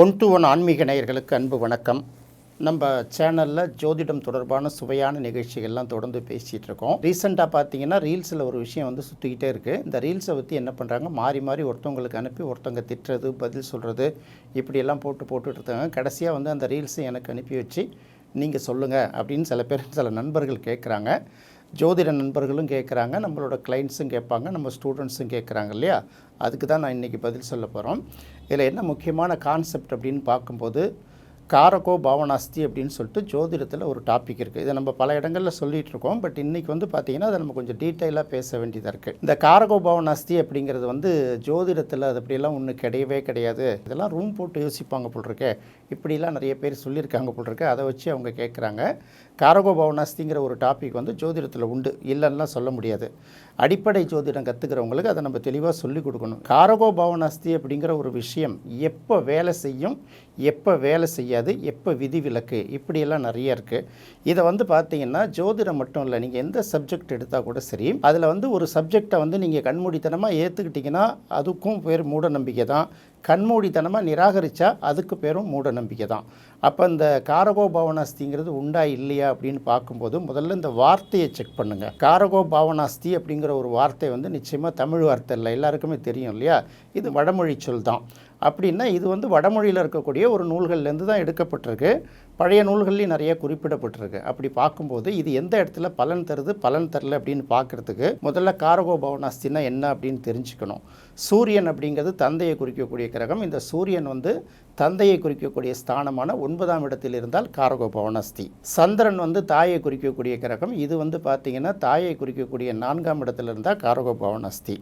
One to one ஆன்மீக நேயர்களுக்கு அன்பு வணக்கம். நம்ம சேனலில் ஜோதிடம் தொடர்பான சுவையான நிகழ்ச்சிகள்லாம் தொடர்ந்து பேசிகிட்டு இருக்கோம். ரீசெண்டாக பார்த்தீங்கன்னா ரீல்ஸில் ஒரு விஷயம் வந்து சுற்றிக்கிட்டே இருக்குது இந்த ரீல்ஸை பற்றி என்ன பண்ணுறாங்க மாறி மாறி ஒருத்தவங்களுக்கு அனுப்பி ஒருத்தவங்க திட்டுறது பதில் சொல்கிறது இப்படியெல்லாம் போட்டு போட்டுட்டு இருக்காங்க. கடைசியாக வந்து அந்த ரீல்ஸை எனக்கு அனுப்பி வச்சு நீங்கள் சொல்லுங்கள் அப்படின்னு சில பேர் சில நண்பர்கள் கேட்குறாங்க ஜோதிட நண்பர்களும் கேட்குறாங்க நம்மளோட கிளைண்ட்ஸும் கேட்பாங்க நம்ம ஸ்டூடெண்ட்ஸும் கேட்குறாங்க இல்லையா? அதுக்கு தான் நான் இன்றைக்கி பதில் சொல்ல போகிறோம் இதில் என்ன முக்கியமான கான்செப்ட் அப்படின்னு பார்க்கும்போது காரகோ பாவனாஸ்தி அப்படின்னு சொல்லிட்டு ஜோதிடத்தில் ஒரு டாபிக் இருக்குது இதை நம்ம பல இடங்களில் சொல்லிகிட்டு இருக்கோம் பட் இன்றைக்கி வந்து பார்த்திங்கன்னா அதை நம்ம கொஞ்சம் டீட்டெயிலாக பேச வேண்டியதாக இருக்குது இந்த காரகோ பாவனாஸ்தி அப்படிங்கிறது வந்து ஜோதிடத்தில் அது அப்படியெல்லாம் ஒன்று கிடையவே கிடையாது. இதெல்லாம் ரூம் போட்டு யோசிப்பாங்க போல் இருக்கே இப்படிலாம் நிறைய பேர் சொல்லியிருக்காங்க போல் இருக்கு அதை வச்சு அவங்க கேட்குறாங்க காரகோ பவனாஸ்திங்கிற ஒரு டாபிக் வந்து ஜோதிடத்தில் உண்டு. இல்லைன்னா சொல்ல முடியாது. அடிப்படை ஜோதிடம் கற்றுக்கிறவங்களுக்கு அதை நம்ம தெளிவாக சொல்லிக் கொடுக்கணும். காரகோ பவனாஸ்தி அப்படிங்கிற ஒரு விஷயம் எப்போ வேலை செய்யும் எப்போ வேலை செய்யாது எப்போ விதிவிலக்கு இப்படியெல்லாம் நிறைய இருக்குது இதை வந்து பார்த்தீங்கன்னா ஜோதிடம் மட்டும் இல்லை நீங்கள் எந்த சப்ஜெக்ட் எடுத்தால் கூட சரி அதில் வந்து ஒரு சப்ஜெக்டை வந்து நீங்கள் கண்மூடித்தனமாக ஏற்றுக்கிட்டிங்கன்னா அதுக்கும் பேர் மூட நம்பிக்கை தான். கண்மூடித்தனமாக நிராகரித்தா அதுக்கு பேரும் மூட நம்பிக்கை தான். அப்போ இந்த காரகோ பாவனாஸ்திங்கிறது உண்டா இல்லையா அப்படின்னு பார்க்கும்போது முதல்ல இந்த வார்த்தையை செக் பண்ணுங்கள் காரகோ பாவனாஸ்தி அப்படிங்கிற ஒரு வார்த்தை வந்து நிச்சயமாக தமிழ் வார்த்தை இல்லை எல்லாருக்குமே தெரியும் இல்லையா? இது வடமொழி சொல் தான். அப்படின்னா இது வந்து வடமொழியில் இருக்கக்கூடிய ஒரு நூல்கள்லேருந்து தான் எடுக்கப்பட்டிருக்கு. பழைய நூல்கள்லையும் நிறைய குறிப்பிடப்பட்டிருக்கு. அப்படி பார்க்கும்போது இது எந்த இடத்துல பலன் தருது பலன் தரல அப்படின்னு பார்க்குறதுக்கு முதல்ல காரகோ பவனாஸ்தினா என்ன அப்படின்னு தெரிஞ்சுக்கணும். சூரியன் அப்படிங்கிறது தந்தையை குறிக்கக்கூடிய கிரகம். இந்த சூரியன் வந்து தந்தையை குறிக்கக்கூடிய ஸ்தானமான ஒன்பதாம் இடத்தில் இருந்தால் காரகோ பவனாஸ்தி சந்திரன் வந்து தாயை குறிக்கக்கூடிய கிரகம். இது வந்து பார்த்திங்கன்னா தாயை குறிக்கக்கூடிய நான்காம் இடத்துல இருந்தால் காரகோ பவனாஸ்தி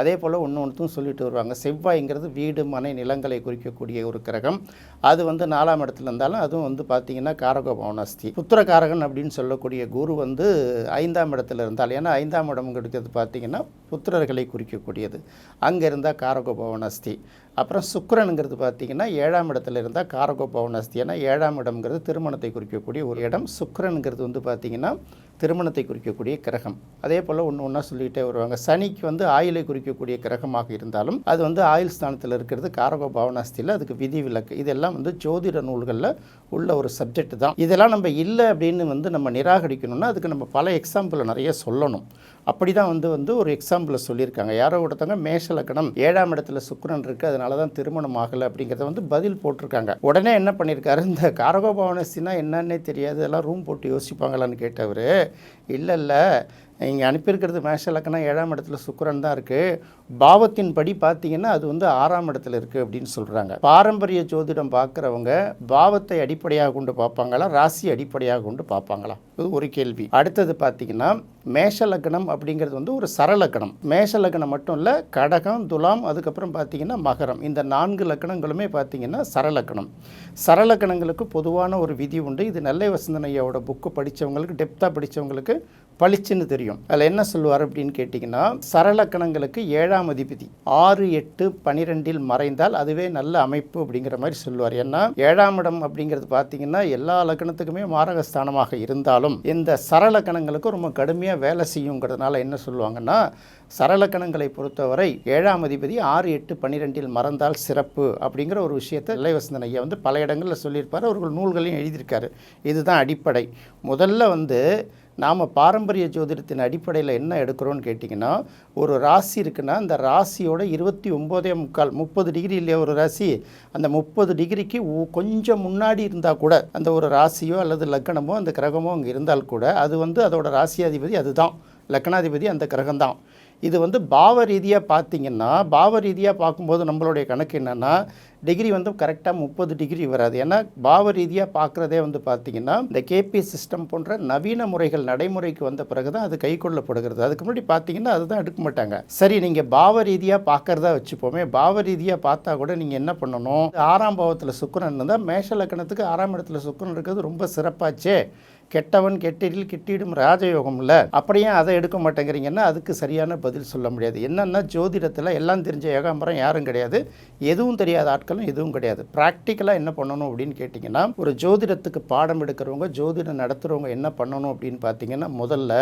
அதே போல் ஒன்று ஒன்றுத்தும் சொல்லிட்டு வருவாங்க. செவ்வாய்ங்கிறது வீடு மனை நிலங்களை குறிக்கக்கூடிய ஒரு கிரகம். அது வந்து நாலாம் இடத்துல இருந்தாலும் அதுவும் வந்து பார்த்திங்கன்னா காரக பவனாஸ்தி புத்திரகாரகன் அப்படின்னு சொல்லக்கூடிய குரு வந்து ஐந்தாம் இடத்துல இருந்தால் ஏன்னா ஐந்தாம் இடம் கிடைக்கிறது பார்த்திங்கன்னா புத்திரர்களை குறிக்கக்கூடியது. அங்கே இருந்தால் காரக பவனாஸ்தி அப்புறம் சுக்கரனுங்கிறது பார்த்திங்கன்னா ஏழாம் இடத்துல இருந்தால் காரகோ பவனாஸ்தி ஏன்னா ஏழாம் இடம்ங்கிறது திருமணத்தை குறிக்கக்கூடிய ஒரு இடம். சுக்கரனுங்கிறது வந்து பார்த்திங்கன்னா திருமணத்தை குறிக்கக்கூடிய கிரகம். அதே போல் ஒன்று ஒன்றா சொல்லிகிட்டே வருவாங்க. சனிக்கு வந்து ஆயிலை குறிக்கக்கூடிய கிரகமாக இருந்தாலும் அது வந்து ஆயுள் ஸ்தானத்தில் இருக்கிறது காரக பாவனாஸ்தியில் அதுக்கு விதி விலக்கு. இதெல்லாம் வந்து ஜோதிட நூல்களில் உள்ள ஒரு சப்ஜெக்ட் தான். இதெல்லாம் நம்ம இல்லை அப்படின்னு வந்து நம்ம நிராகரிக்கணும்னா அதுக்கு நம்ம பல எக்ஸாம்பிளை நிறைய சொல்லணும். அப்படி தான் வந்து வந்து ஒரு எக்ஸாம்பிளை சொல்லியிருக்காங்க. யாரோ ஒருத்தவங்க மேஷ லக்கணம் ஏழாம் இடத்துல சுக்கரன் இருக்குது அதனால தான் திருமணம் ஆகலை அப்படிங்கிறத வந்து பதில் போட்டிருக்காங்க. உடனே என்ன பண்ணியிருக்காரு? இந்த காரகோபவனஸ்தினா என்னன்னே தெரியாது. எல்லாம் ரூம் போட்டு யோசிப்பாங்களான்னு கேட்டவர் இல்லை இல்லை இங்கே அனுப்பியிருக்கிறது மேஷலக்கணம் ஏழாம் இடத்துல சுக்கரன் தான் இருக்குது பாவத்தின் படி பார்த்தீங்கன்னா அது வந்து ஆறாம் இடத்துல இருக்குது அப்படின்னு சொல்கிறாங்க பாரம்பரிய ஜோதிடம் பார்க்குறவங்க பாவத்தை அடிப்படையாக கொண்டு பார்ப்பாங்களா ராசி அடிப்படையாக கொண்டு பார்ப்பாங்களா? இது ஒரு கேள்வி. அடுத்தது பார்த்தீங்கன்னா மேஷ லக்னம் அப்படிங்கிறது வந்து ஒரு சரலக்கணம் மேஷ லக்னம் மட்டும் இல்லை கடகம் துலாம் அதுக்கப்புறம் பார்த்தீங்கன்னா மகரம். இந்த நான்கு லக்கணங்களுமே பார்த்தீங்கன்னா சரலக்கணம் சரலக்கணங்களுக்கு பொதுவான ஒரு விதி உண்டு. இது நெல்லை வசந்தன் புக்கு படித்தவங்களுக்கு டெப்த்தாக படித்தவங்களுக்கு பளிச்சுன்னு தெரியும். அதில் என்ன சொல்லுவார் அப்படின்னு கேட்டிங்கன்னா சரலக்கணங்களுக்கு ஏழாம் அதிபதி ஆறு எட்டு பனிரெண்டில் மறைந்தால் அதுவே நல்ல அமைப்பு அப்படிங்கிற மாதிரி சொல்லுவார். ஏன்னா ஏழாம் இடம் அப்படிங்கிறது பார்த்தீங்கன்னா எல்லா லக்கணத்துக்குமே மாரகஸ்தானமாக இருந்தாலும் இந்த சரலக்கணங்களுக்கு ரொம்ப கடுமையாக வேலை செய்யுங்கிறதுனால என்ன சொல்லுவாங்கன்னா சரலக்கணங்களை பொறுத்தவரை ஏழாம் அதிபதி ஆறு எட்டு பன்னிரெண்டில் மறந்தால் சிறப்பு அப்படிங்கிற ஒரு விஷயத்தை இளைவசந்தன் ஐயா வந்து பல இடங்களில் சொல்லியிருப்பார். அவர்கள் நூல்களையும் எழுதியிருக்காரு. இதுதான் அடிப்படை. முதல்ல வந்து நாம் பாரம்பரிய ஜோதிடத்தின் அடிப்படையில் என்ன எடுக்கிறோன்னு கேட்டிங்கன்னா ஒரு ராசி இருக்குன்னா அந்த ராசியோட இருபத்தி ஒம்போதே முக்கால் முப்பது டிகிரி இல்லையா ஒரு ராசி? அந்த முப்பது டிகிரிக்கு கொஞ்சம் முன்னாடி இருந்தால் கூட அந்த ஒரு ராசியோ அல்லது லக்கணமோ அந்த கிரகமோ அங்கே இருந்தால் கூட அது வந்து அதோட ராசியாதிபதி அதுதான். லக்னாதிபதி அந்த கிரகம்தான். இது வந்து பாவ ரீதியாக பார்த்தீங்கன்னா பாவ ரீதியாக பார்க்கும்போது நம்மளுடைய கணக்கு என்னென்னா டிகிரி வந்து கரெக்டாக முப்பது டிகிரி வராது. ஏன்னா பாவ ரீதியாக பார்க்குறதே வந்து பார்த்தீங்கன்னா இந்த கேபி சிஸ்டம் போன்ற நவீன முறைகள் நடைமுறைக்கு வந்த பிறகு தான் அது கைக்கொள்ளப்படுகிறது. அதுக்கு முன்னாடி பார்த்தீங்கன்னா அதுதான் எடுக்க மாட்டாங்க. சரி நீங்கள் பாவ ரீதியாக பார்க்குறதா வச்சுப்போமே பாவ ரீதியாக பார்த்தா கூட நீங்கள் என்ன பண்ணணும்? ஆறாம் பாவத்தில் சுக்கிரன் இருந்தால் மேஷ லக்கணத்துக்கு ஆறாம் இடத்துல சுக்கிரன் இருக்கிறது ரொம்ப சிறப்பாச்சே. கெட்டவன் கெட்டிடில் கிட்டிடும் ராஜயோகம் இல்லை அப்படியே அதை எடுக்க மாட்டேங்கிறீங்கன்னா அதுக்கு சரியான பதில் சொல்ல முடியாது. என்னென்னா ஜோதிடத்தில் எல்லாம் தெரிஞ்ச ஏகாம்பரம் யாரும் கிடையாது. எதுவும் தெரியாத ஆட்களும் எதுவும் கிடையாது. ப்ராக்டிக்கலாக என்ன பண்ணணும் அப்படின்னு கேட்டிங்கன்னா ஒரு ஜோதிடத்துக்கு பாடம் எடுக்கிறவங்க ஜோதிடம் நடத்துகிறவங்க என்ன பண்ணணும் அப்படின்னு பார்த்தீங்கன்னா முதல்ல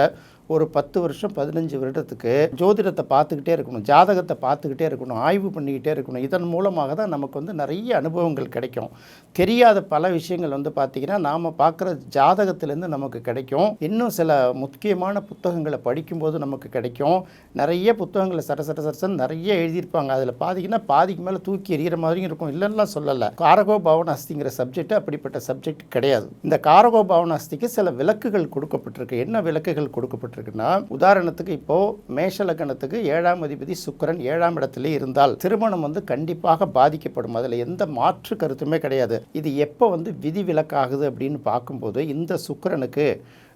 ஒரு பத்து வருஷம் பதினஞ்சு வருடத்துக்கு ஜோதிடத்தை பார்த்துக்கிட்டே இருக்கணும் ஜாதகத்தை பார்த்துக்கிட்டே இருக்கணும் ஆய்வு பண்ணிக்கிட்டே இருக்கணும். இதன் மூலமாக தான் நமக்கு வந்து நிறைய அனுபவங்கள் கிடைக்கும். தெரியாத பல விஷயங்கள் வந்து பார்த்திங்கன்னா நாம் பார்க்குற ஜாதகத்திலேருந்து நமக்கு கிடைக்கும். இன்னும் சில முக்கியமான புத்தகங்களை படிக்கும்போது நமக்கு கிடைக்கும். நிறைய புத்தகங்களை சர சர சரசன் நிறைய எழுதியிருப்பாங்க. அதில் பார்த்தீங்கன்னா பாதிக்கு மேலே தூக்கி எறிகிற மாதிரியும் இருக்கும். இல்லைன்னா சொல்லலை. காரகோ பவனாஸ்திங்கிற சப்ஜெக்ட் அப்படிப்பட்ட சப்ஜெக்ட் கிடையாது. இந்த காரகோ பவனாஸ்திக்கு சில விளக்குகள் கொடுக்கப்பட்டிருக்கு. என்ன விளக்குகள் சொல்லப்பட்டிருக்குன்னா உதாரணத்துக்கு இப்போ மேஷ லக்னத்துக்கு ஏழாம் அதிபதி சுக்கரன் ஏழாம் இடத்துல இருந்தால் திருமணம் வந்து கண்டிப்பாக பாதிக்கப்படும். அதில் எந்த மாற்று கருத்துமே கிடையாது. இது எப்போ வந்து விதி விலக்காகுது அப்படின்னு பார்க்கும்போது இந்த சுக்கரனுக்கு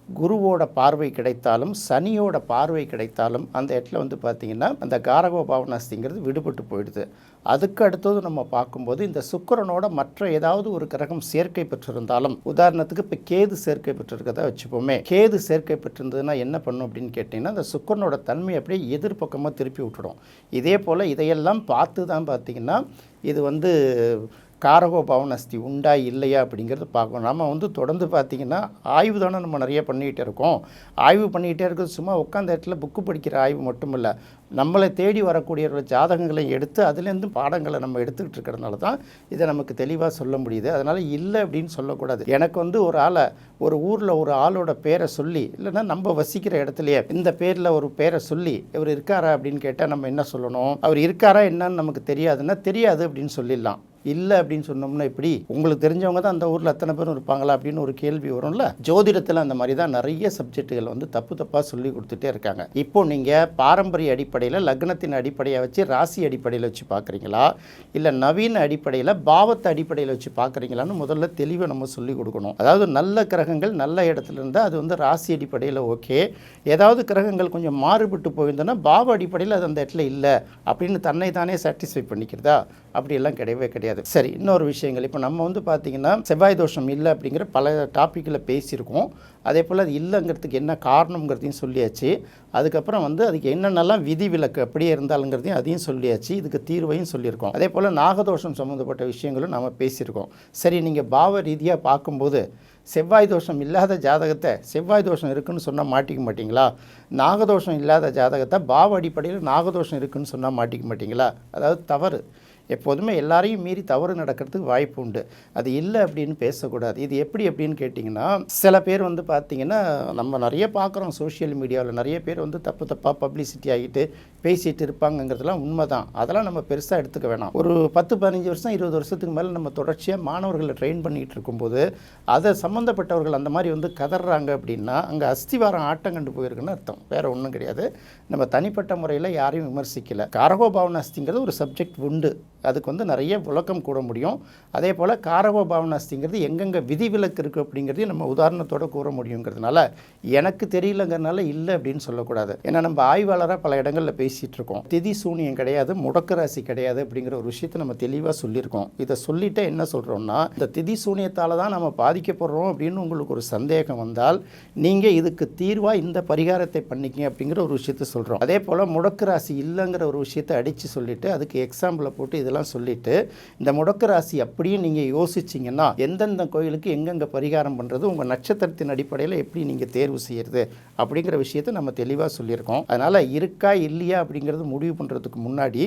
குருவோட பார்வை கிடைத்தாலும் சனியோட பார்வை கிடைத்தாலும் அந்த இடத்துல வந்து பார்த்திங்கன்னா அந்த காரகோ பாவனாஸ்திங்கிறது விடுபட்டு போயிடுது. அதுக்கு அடுத்தது நம்ம பார்க்கும்போது இந்த சுக்கரனோட மற்ற ஏதாவது ஒரு கிரகம் சேர்க்கை பெற்றிருந்தாலும் உதாரணத்துக்கு இப்போ கேது சேர்க்கை பெற்றிருக்கதா வச்சுப்போமே. கேது சேர்க்கை பெற்றிருந்ததுன்னா என்ன பண்ணும் அப்படின்னு கேட்டிங்கன்னா அந்த சுக்கரனோட தன்மை அப்படியே எதிர்பக்கமாக திருப்பி விட்டுடும். இதே போல் இதையெல்லாம் பார்த்து தான் பார்த்திங்கன்னா இது வந்து காரகோ பவனஸ்தி உண்டா இல்லையா அப்படிங்கிறது பார்க்கணும். நம்ம வந்து தொடர்ந்து பார்த்திங்கன்னா ஆய்வு தானே நம்ம நிறைய பண்ணிகிட்டே இருக்கோம். ஆய்வு பண்ணிக்கிட்டே இருக்கிறது சும்மா உட்காந்த இடத்துல புக்கு படிக்கிற ஆய்வு மட்டும் இல்லை நம்மளை தேடி வரக்கூடியவர்கள் ஜாதகங்களை எடுத்து அதுலேருந்து பாடங்களை நம்ம எடுத்துக்கிட்டு இருக்கிறதுனால தான் இதை நமக்கு தெளிவாக சொல்ல முடியுது. அதனால் இல்லை அப்படின்னு சொல்லக்கூடாது. எனக்கு வந்து ஒரு ஆளை ஒரு ஊரில் ஒரு ஆளோட பேரை சொல்லி இல்லைன்னா நம்ம வசிக்கிற இடத்துலையே இந்த பேரில் ஒரு பேரை சொல்லி இவர் இருக்காரா அப்படின்னு கேட்டால் நம்ம என்ன சொல்லணும்? அவர் இருக்காரா என்னன்னு நமக்கு தெரியாதுன்னா தெரியாது அப்படின்னு சொல்லிடலாம். இல்லை அப்படின்னு சொன்னோம்னா இப்படி உங்களுக்கு தெரிஞ்சவங்க தான் அந்த ஊரில் அத்தனை பேரும் இருப்பாங்களா அப்படின்னு ஒரு கேள்வி வரும்ல. ஜோதிடத்தில் அந்த மாதிரி தான் நிறைய சப்ஜெக்ட்டுகள் வந்து தப்பு தப்பாக சொல்லி கொடுத்துட்டே இருக்காங்க. இப்போ நீங்கள் பாரம்பரிய அடிப்படையில் லக்னத்தின் அடிப்படையை வச்சு ராசி அடிப்படையில் வச்சு பார்க்குறீங்களா? இல்லை நவீன அடிப்படையில் பாவத்தை அடிப்படையில் வச்சு பார்க்குறீங்களான்னு முதல்ல தெளிவை நம்ம சொல்லி கொடுக்கணும். அதாவது நல்ல கிரகங்கள் நல்ல இடத்துல இருந்தால் அது வந்து ராசி அடிப்படையில் ஓகே. ஏதாவது கிரகங்கள் கொஞ்சம் மாறுபட்டு போயிருந்தோன்னா பாவ அடிப்படையில் அது அந்த இடத்துல இல்லை அப்படின்னு தன்னை தானே சாட்டிஸ்ஃபை பண்ணிக்கிறதா? அப்படியெல்லாம் கிடையவே கிடையாது. சரி இன்னொரு விஷயங்கள். இப்போ நம்ம வந்து பார்த்திங்கன்னா செவ்வாய் தோஷம் இல்லை அப்படிங்கிற பல டாப்பிக்கில் பேசியிருக்கோம். அதே போல் அது இல்லைங்கிறதுக்கு என்ன காரணங்கிறதையும் சொல்லியாச்சு. அதுக்கப்புறம் வந்து அதுக்கு என்னென்னலாம் விதி விலக்கு அப்படியே இருந்தாலுங்கிறதையும் அதையும் சொல்லியாச்சு. இதுக்கு தீர்வையும் சொல்லியிருக்கோம். அதே போல் நாகதோஷம் சம்மந்தப்பட்ட விஷயங்களும் நம்ம பேசியிருக்கோம். சரி நீங்கள் பாவ ரீதியாக பார்க்கும்போது செவ்வாய் தோஷம் இல்லாத ஜாதகத்தை செவ்வாய் தோஷம் இருக்குன்னு சொன்னால் மாட்டிக்க மாட்டிங்களா? நாகதோஷம் இல்லாத ஜாதகத்தை பாவ அடிப்படையில் நாகதோஷம் இருக்குன்னு சொன்னால் மாட்டிக்க மாட்டிங்களா? அதாவது தவறு. எப்போதுமே எல்லாரையும் மீறி தவறு நடக்கிறதுக்கு வாய்ப்பு உண்டு. அது இல்லை அப்படின்னு பேசக்கூடாது. இது எப்படி அப்படின்னு கேட்டிங்கன்னா சில பேர் வந்து பார்த்திங்கன்னா நம்ம நிறைய பார்க்குறோம் சோஷியல் மீடியாவில் நிறைய பேர் வந்து தப்பு தப்பாக பப்ளிசிட்டி ஆகிட்டு பேசிகிட்டு இருப்பாங்கங்கிறதுலாம் உண்மை தான் அதெல்லாம் நம்ம பெருசாக எடுத்துக்க வேணாம். ஒரு பத்து பதினஞ்சு வருஷம் இருபது வருஷத்துக்கு மேலே நம்ம தொடர்ச்சியாக மாணவர்களை ட்ரெயின் பண்ணிகிட்டு இருக்கும்போது அதை சம்மந்தப்பட்டவர்கள் அந்த மாதிரி வந்து கதறாங்க அப்படின்னா அங்கே அஸ்திவாரம் ஆட்டம் கண்டு போயிருக்குன்னு அர்த்தம். வேறு ஒன்றும் கிடையாது. நம்ம தனிப்பட்ட முறையில் யாரையும் விமர்சிக்கலை. காரகோபாவன அஸ்திங்கிறது ஒரு சப்ஜெக்ட் உண்டு. அதுக்கு வந்து நிறைய விளக்கம் கூற முடியும். அதே போல் காரகோபாவன அஸ்திங்கிறது எங்கெங்கே விதிவிலக்கு இருக்குது அப்படிங்கிறதையும் நம்ம உதாரணத்தோடு கூற முடியுங்கிறதுனால எனக்கு தெரியலங்கிறதுனால இல்லை அப்படின்னு சொல்லக்கூடாது. ஏன்னா நம்ம ஆய்வாளராக பல இடங்களில் பேசி பேசிகிட்டு இருக்கோம் திதி சூனியம் கிடையாது முடக்க ராசி கிடையாது அப்படிங்கிற ஒரு விஷயத்தை நம்ம தெளிவாக சொல்லியிருக்கோம். இதை சொல்லிட்டு என்ன சொல்கிறோம்னா இந்த திதி சூனியத்தால் தான் நம்ம பாதிக்கப்படுறோம் அப்படின்னு உங்களுக்கு ஒரு சந்தேகம் வந்தால் நீங்கள் இதுக்கு தீர்வாக இந்த பரிகாரத்தை பண்ணிக்கிங்க அப்படிங்கிற ஒரு விஷயத்த சொல்கிறோம் அதே போல் முடக்க ராசி இல்லைங்கிற ஒரு விஷயத்தை அடித்து சொல்லிவிட்டு அதுக்கு எக்ஸாம்பிளை போட்டு இதெல்லாம் சொல்லிவிட்டு இந்த முடக்க ராசி அப்படியே நீங்கள் யோசிச்சிங்கன்னா எந்தெந்த கோயிலுக்கு எங்கெங்கே பரிகாரம் பண்ணுறது உங்கள் நட்சத்திரத்தின் அடிப்படையில் எப்படி நீங்கள் தேர்வு செய்கிறது அப்படிங்கிற விஷயத்தை நம்ம தெளிவாக சொல்லியிருக்கோம். அதனால் இருக்கா இல்லையா அப்படிங்கிறது முடிவு பண்ணுறதுக்கு முன்னாடி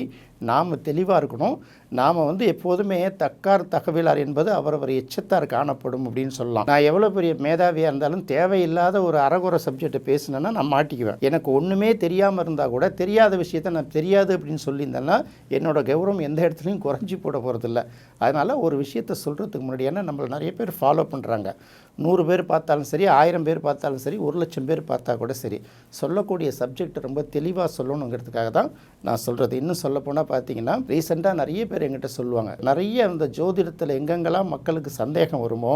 நாம் தெளிவாக இருக்கணும். நாம் வந்து எப்போதுமே தக்கார் தகவலார் என்பது அவரவர் எச்சத்தார் காணப்படும் அப்படின்னு சொல்லலாம். நான் எவ்வளோ பெரிய மேதாவியாக இருந்தாலும் தேவையில்லாத ஒரு அறகுறை சப்ஜெக்டை பேசினேன்னா நான் மாட்டிக்குவேன். எனக்கு ஒன்றுமே தெரியாமல் இருந்தால் கூட தெரியாத விஷயத்த நான் தெரியாது அப்படின்னு சொல்லியிருந்தேன்னா என்னோட கௌரவம் எந்த இடத்துலையும் குறைஞ்சி போட போகிறதில்ல அதனால் ஒரு விஷயத்தை சொல்கிறதுக்கு முன்னாடி ஏன்னா நம்மளை நிறைய பேர் ஃபாலோ பண்ணுறாங்க நூறு பேர் பார்த்தாலும் சரி ஆயிரம் பேர் பார்த்தாலும் சரி ஒரு லட்சம் பேர் பார்த்தா கூட சரி. சொல்லக்கூடிய சப்ஜெக்ட் ரொம்ப தெளிவாக சொல்லணுங்கிறதுக்காக தான் நான் சொல்கிறது இன்னும் சொல்லப்போனால் பார்த்தீங்கன்னா ரீசெண்டாக நிறைய பேர் எங்கிட்ட சொல்லுவாங்க. நிறைய இந்த ஜோதிடத்தில் எங்கெங்கெல்லாம் மக்களுக்கு சந்தேகம் வருமோ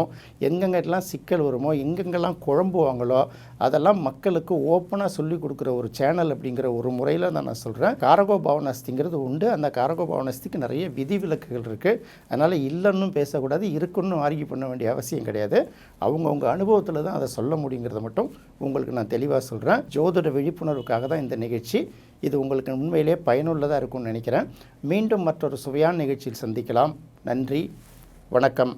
எங்கெங்கெல்லாம் சிக்கல் வருமோ எங்கெங்கெல்லாம் குழம்புவாங்களோ அதெல்லாம் மக்களுக்கு ஓப்பனாக சொல்லி கொடுக்குற ஒரு சேனல் அப்படிங்கிற ஒரு முறையில் தான் நான் சொல்கிறேன் காரகோ பவனஸ்திங்கிறது உண்டு. அந்த காரகோ பவனஸ்திக்கு நிறைய விதிவிலக்குகள் இருக்குது அதனால் இல்லைன்னு பேசக்கூடாது இருக்குன்னு ஆர்கியூ பண்ண வேண்டிய அவசியம் கிடையாது. அவங்கவுங்க அனுபவத்தில் தான் அதை சொல்ல முடியுங்கிறத மட்டும் உங்களுக்கு நான் தெளிவாக சொல்கிறேன் ஜோதிட விழிப்புணர்வுக்காக தான் இந்த நிகழ்ச்சி இது உங்களுக்கு உண்மையிலே பயனுள்ளதாக இருக்கும்னு நினைக்கிறேன். மீண்டும் மற்றொரு சுவையான நிகழ்ச்சியில் சந்திக்கலாம். நன்றி. வணக்கம்.